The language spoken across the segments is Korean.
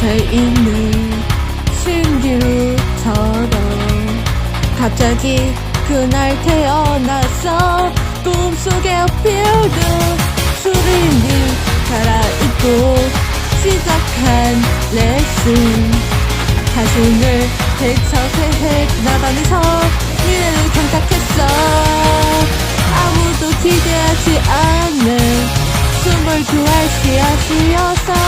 새 있는 신기루처럼 갑자기 그날 태어났어 꿈속에 빌드 수린이 갈아입고 시작한 레슨. 자신을 대처해 나가면서 미래를 경탁했어. 아무도 기대하지 않는 스물두 알 씨앗이어서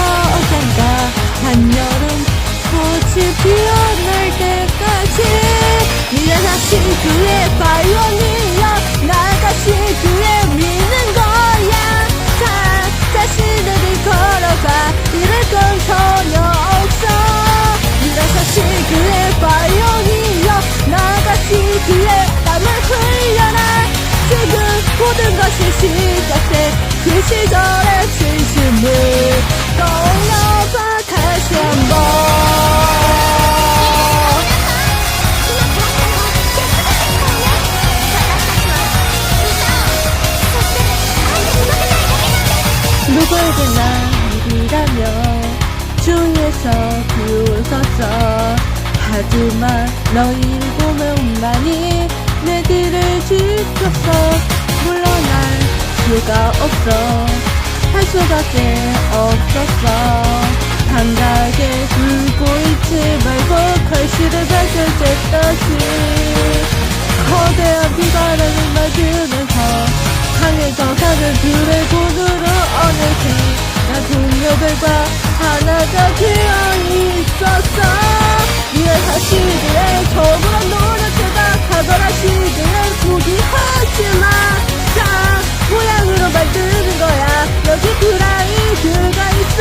누구에게나 일이라며 주위에서 비웃었어. 하지만 너희 일곱 명만이 내 뒤를 지켰어. 물러날 수가 없어. 할 수밖에 없었어. 한가하게 들고 있지 말고 맺을 때까지 거대한 비바람을 맞으면서 강해져 가는 드래곤으 하나가 되어 있었어. 이런 사실들에 저보다 노력해가 가거나 시들을 포기하지마. 자 모양으로 만드는 거야. 여기 드라이드가 있어.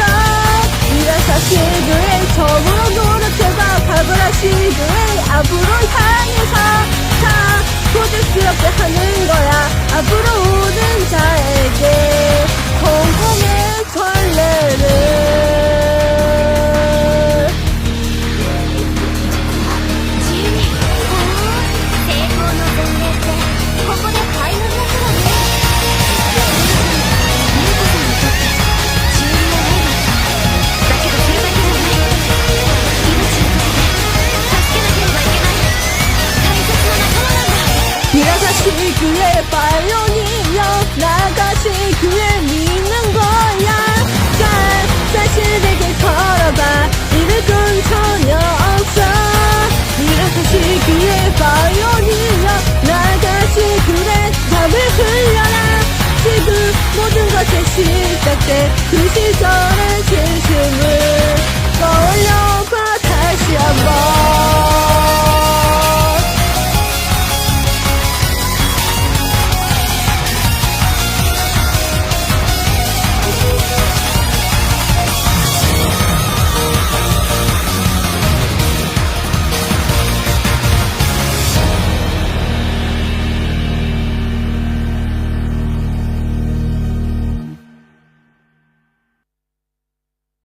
이런 사실들에 저보다 노력해가 가거나 시들을 앞으로 향해서. 자 고집스럽게 하는 거야. 앞으로 오는 자에 그의 발용이여 나같이 그의 믿는 거야. 사실에게 걸어봐. 이를 건 전혀 없어. 나같이 그의 발용이여 나같이 그의 담을 흘려라. 지금 모든 것의 시작돼 그 시절.